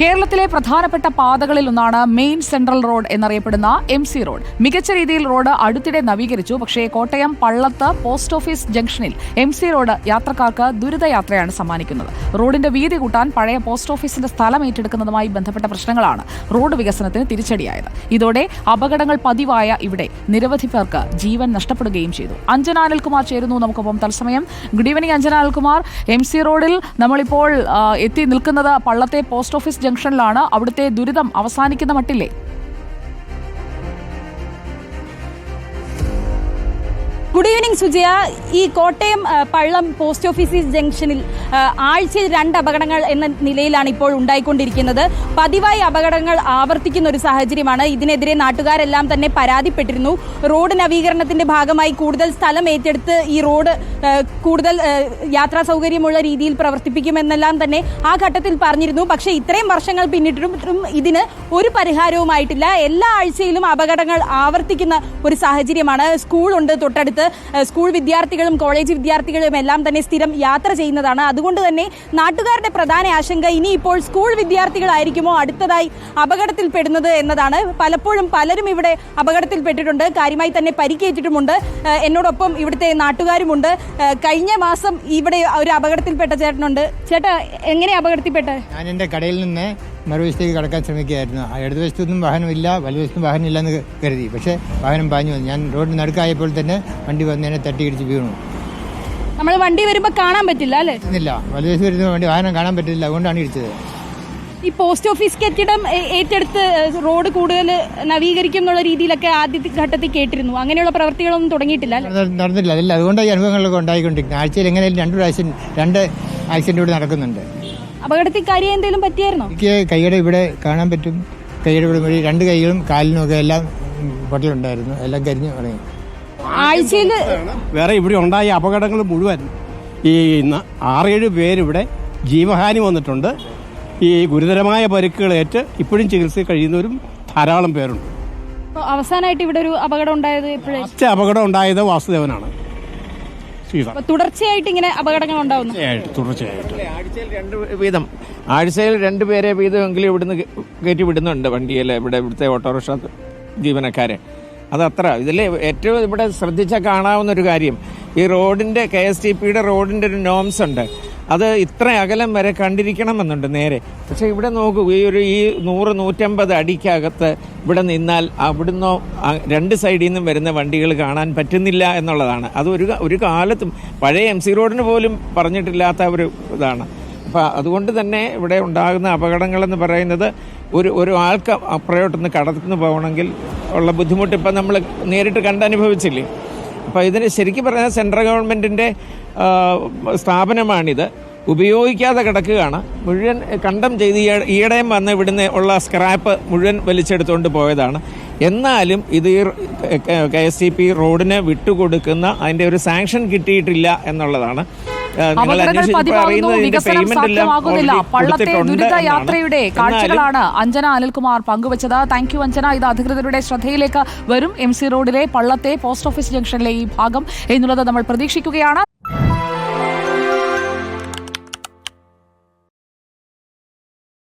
കേരളത്തിലെ പ്രധാനപ്പെട്ട പാതകളിൽ ഒന്നാണ് മെയിൻ സെൻട്രൽ റോഡ് എന്നറിയപ്പെടുന്ന എം സി റോഡ്. മികച്ച രീതിയിൽ റോഡ് അടുത്തിടെ നവീകരിച്ചു. പക്ഷേ കോട്ടയം പള്ളത്ത് പോസ്റ്റ് ഓഫീസ് ജംഗ്ഷനിൽ എം സി റോഡ് യാത്രക്കാർക്ക് ദുരിതയാത്രയാണ് സമ്മാനിക്കുന്നത്. റോഡിന്റെ വീതി കൂട്ടാൻ പഴയ പോസ്റ്റ് ഓഫീസിന്റെ സ്ഥലം ഏറ്റെടുക്കുന്നതുമായി ബന്ധപ്പെട്ട പ്രശ്നങ്ങളാണ് റോഡ് വികസനത്തിന് തിരിച്ചടിയായത്. ഇതോടെ അപകടങ്ങൾ പതിവായ ഇവിടെ നിരവധി പേർക്ക് ജീവൻ നഷ്ടപ്പെടുകയും ചെയ്തു. അഞ്ജന അനിൽകുമാർ ചേരുന്നു നമുക്കൊപ്പം തത്സമയം. Good evening Anjana Anilkumar M C റോഡിൽ നമ്മളിപ്പോൾ എത്തി നിൽക്കുന്നത് പള്ളത്തെ പോസ്റ്റ് ഓഫീസ് ജംഗ്ഷനിലാണ് അവിടുത്തെ ദുരിതം അവസാനിക്കുന്ന മട്ടില്ലേ ഗുഡ് ഈവനിങ് സുജയ ഈ കോട്ടയം പള്ളം പോസ്റ്റ് ഓഫീസ് ജംഗ്ഷനിൽ ആഴ്ചയിൽ രണ്ട് അപകടങ്ങൾ എന്ന നിലയിലാണ് ഇപ്പോൾ ഉണ്ടായിക്കൊണ്ടിരിക്കുന്നത്. പതിവായി അപകടങ്ങൾ ആവർത്തിക്കുന്ന ഒരു സാഹചര്യമാണ്. ഇതിനെതിരെ നാട്ടുകാരെല്ലാം തന്നെ പരാതിപ്പെട്ടിരുന്നു. റോഡ് നവീകരണത്തിന്റെ ഭാഗമായി കൂടുതൽ സ്ഥലം ഏറ്റെടുത്ത് ഈ റോഡ് കൂടുതൽ യാത്രാ സൗകര്യമുള്ള രീതിയിൽ പ്രവർത്തിപ്പിക്കുമെന്നെല്ലാം തന്നെ ആ ഘട്ടത്തിൽ പറഞ്ഞിരുന്നു. പക്ഷേ ഇത്രയും വർഷങ്ങൾ പിന്നിട്ടിട്ടും ഇതിന് ഒരു പരിഹാരവുമായിട്ടില്ല. എല്ലാ ആഴ്ചയിലും അപകടങ്ങൾ ആവർത്തിക്കുന്ന ഒരു സാഹചര്യമാണ്. സ്കൂളുണ്ട് തൊട്ടടുത്ത്. സ്കൂൾ വിദ്യാർത്ഥികളും കോളേജ് വിദ്യാർത്ഥികളും എല്ലാം തന്നെ സ്ഥിരം യാത്ര ചെയ്യുന്നതാണ്. അതുകൊണ്ട് തന്നെ നാട്ടുകാരുടെ പ്രധാന ആശങ്ക ഇനിയിപ്പോൾ സ്കൂൾ വിദ്യാർത്ഥികളായിരിക്കുമോ അടുത്തതായി അപകടത്തിൽപ്പെടുന്നത് എന്നതാണ്. പലപ്പോഴും പലരും ഇവിടെ അപകടത്തിൽപ്പെട്ടിട്ടുണ്ട്. കാര്യമായി തന്നെ പരിക്കേറ്റിട്ടുമുണ്ട്. എന്നോടൊപ്പം ഇവിടുത്തെ നാട്ടുകാരുമുണ്ട്. കഴിഞ്ഞ മാസം ഇവിടെ ഒരു അപകടത്തിൽപ്പെട്ട ചേട്ടനുണ്ട്. ചേട്ടാ എങ്ങനെ അപകടത്തിൽപ്പെട്ടത് ഞാൻ എന്റെ കടയിൽ നിന്ന് മറുവശത്തേക്ക് കടക്കാൻ ശ്രമിക്കുകയായിരുന്നു. ഇടതുവശത്തൊന്നും വാഹനമില്ല വലതുവശത്തും വാഹനമില്ല എന്ന് കരുതി. പക്ഷേ വാഹനം പാഞ്ഞു വന്നു. ഞാൻ റോഡിന് നടുക്കായപ്പോൾ തന്നെ വണ്ടി വന്ന് എന്നെ തട്ടിയിടിച്ച് വീണു. നമ്മൾ വണ്ടി വരുമ്പോൾ കാണാൻ പറ്റില്ല അല്ലേ? ഇല്ല. വലതുവശത്ത് വരുന്ന വണ്ടി വാഹനം കാണാൻ പറ്റില്ല. അതുകൊണ്ടാണ് ഇടിച്ചത്. ഈ പോസ്റ്റ് ഓഫീസ് കെട്ടിടം ഏറ്റെടുത്ത് റോഡ് കൂടുതൽ നവീകരിക്കും എന്നുള്ള രീതിയിലൊക്കെ ആദ്യ ഘട്ടത്തിൽ കേട്ടിരുന്നു. അങ്ങനെയുള്ള പ്രവൃത്തികളൊന്നും തുടങ്ങിയിട്ടില്ല നടന്നിട്ടില്ല നടന്നില്ല. അതല്ല. അതുകൊണ്ടാണ് ഈ അനുഭവങ്ങളൊക്കെ ഉണ്ടായിക്കൊണ്ടിരിക്കുന്നത്. ആഴ്ചയിൽ എങ്ങനെയായാലും രണ്ട് പ്രാവശ്യം രണ്ട് ആക്സിഡന്റ് ഇവിടെ നടക്കുന്നുണ്ട്. അപകടത്തിൽ കാര്യം എന്തെങ്കിലും പറ്റിയായിരുന്നോ? എനിക്ക് കൈയുടെ ഇവിടെ കാണാൻ പറ്റും. കൈയുടെ ഇവിടെ വഴി രണ്ട് കൈകളും കാലിനും ഒക്കെ എല്ലാം പൊട്ടലുണ്ടായിരുന്നു. എല്ലാം കരിഞ്ഞു തുടങ്ങി ആഴ്ചയിൽ വേറെ ഇവിടെ ഉണ്ടായ അപകടങ്ങൾ മുഴുവൻ ഈ ഇന്ന് ആറേഴ് പേരിവിടെ ജീവഹാനി വന്നിട്ടുണ്ട്. ഈ ഗുരുതരമായ പരിക്കുകളേറ്റ് ഇപ്പോഴും ചികിത്സയിൽ കഴിയുന്നവരും ധാരാളം പേരുണ്ട്. അവസാനമായിട്ട് ഇവിടെ ഒരു അപകടം ഉണ്ടായത് ഇപ്പോഴേ അപകടം ഉണ്ടായത് വാസുദേവനാണ്. തുടർച്ചയായിട്ട് ഇങ്ങനെ അപകടങ്ങൾ ഉണ്ടാവുന്നു. തുടർച്ചയായിട്ട് ആഴ്ചയിൽ രണ്ട് വീതം. ആഴ്ചയിൽ രണ്ട് പേരെ വീതമെങ്കിലും ഇവിടുന്ന് കയറ്റി വിടുന്നുണ്ട് വണ്ടിയിൽ ഇവിടെ ഇവിടുത്തെ ഓട്ടോറിക്ഷ ജീവനക്കാരെ. അതത്ര ഇതിൽ ഏറ്റവും ഇവിടെ ശ്രദ്ധിച്ചാൽ കാണാവുന്ന ഒരു കാര്യം. ഈ റോഡിന്റെ കെ എസ് ടി പിയുടെ റോഡിന്റെ ഒരു നോംസ് ഉണ്ട്. അത് ഇത്ര അകലം വരെ കണ്ടിരിക്കണമെന്നുണ്ട് നേരെ. പക്ഷെ ഇവിടെ നോക്കൂ ഈ ഒരു ഈ നൂറ് നൂറ്റമ്പത് അടിക്കകത്ത് ഇവിടെ നിന്നാൽ അവിടുന്ന് രണ്ട് സൈഡിൽ നിന്നും വരുന്ന വണ്ടികൾ കാണാൻ പറ്റുന്നില്ല എന്നുള്ളതാണ്. അത് ഒരു ഒരു കാലത്തും പഴയ എം സി റോഡിന് പോലും പറഞ്ഞിട്ടില്ലാത്ത ഒരു ഇതാണ്. അപ്പം അതുകൊണ്ട് തന്നെ ഇവിടെ ഉണ്ടാകുന്ന അപകടങ്ങളെന്ന് പറയുന്നത് ഒരു ഒരു ആൾക്ക് അപ്പുറയോട്ടൊന്ന് കടന്ന് പോകണമെങ്കിൽ ഉള്ള ബുദ്ധിമുട്ട് ഇപ്പം നമ്മൾ നേരിട്ട് കണ്ടനുഭവിച്ചില്ലേ? അപ്പോൾ ഇതിന് ശരിക്കും പറഞ്ഞാൽ സെൻട്രൽ ഗവൺമെന്റിന്റെ സ്ഥാപനമാണിത്. ഉപയോഗിക്കാതെ കിടക്കുകയാണ്. മുഴുവൻ കണ്ടം ചെയ്ത് ഈയ- ഈയിടെയും വന്ന് ഇവിടുന്ന് ഉള്ള സ്ക്രാപ്പ് മുഴുവൻ വലിച്ചെടുത്തുകൊണ്ട് പോയതാണ്. എന്നാലും ഇത് ഈ കെ എസ് സി പി റോഡിന് വിട്ടുകൊടുക്കുന്ന അതിന്റെ ഒരു സാങ്ഷൻ കിട്ടിയിട്ടില്ല എന്നുള്ളതാണ്. യാത്രയുടെ കാഴ്ചകളാണ് അഞ്ജന അനിൽകുമാർ പങ്കുവച്ചത്. Thank you Anjana. ഇത് അധികൃതരുടെ ശ്രദ്ധയിലേക്ക് വരും. എം സി റോഡിലെ പള്ളത്തെ പോസ്റ്റ് ഓഫീസ് ജംഗ്ഷനിലെ ഈ ഭാഗം എന്നുള്ളത് നമ്മൾ പ്രതീക്ഷിക്കുകയാണ്.